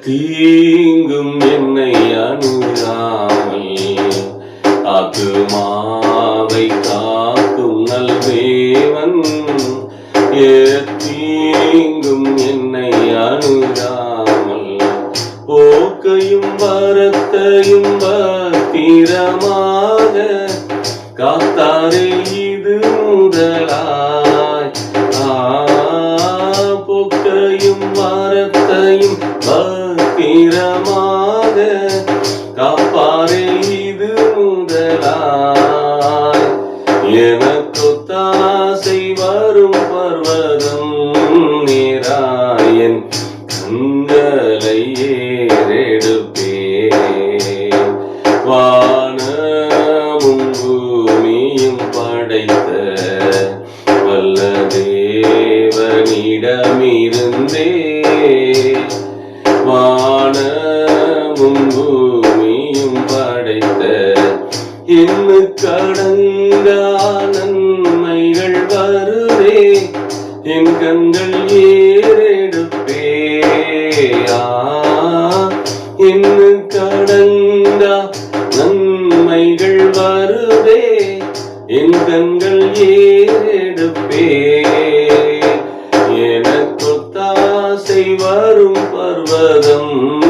தீங்கும் என்னை அணுகாமல் ஆத்துமாவை காக்கும் நல்வேவன். தீங்கும் என்னை அணுகாமல் போக்கையும் வரத்தையும் பத்திரமாக காத்தாரே இது முதலா போக்கையும் வரத்தையும் பத்திரமாக காப்பாரே இது முதலாய். எனக்கு தாசை வரும் பர்வதம் நீராயன் கண்களை ஏறெடுப்பே வானமும் பூமியும் படைத்த தேவனிடமிருந்தே வானமும் பூமியும் படைத்த இன்னு கடங்கா வருதே. என் கண்கள் ஏறெடுப்பே ஆ, இன்னு கடங்கா நன்மைகள் வருதே. என் கண்கள் ஏறெடுப்பே எனக்கு தாசை வரும் பர்வதம்.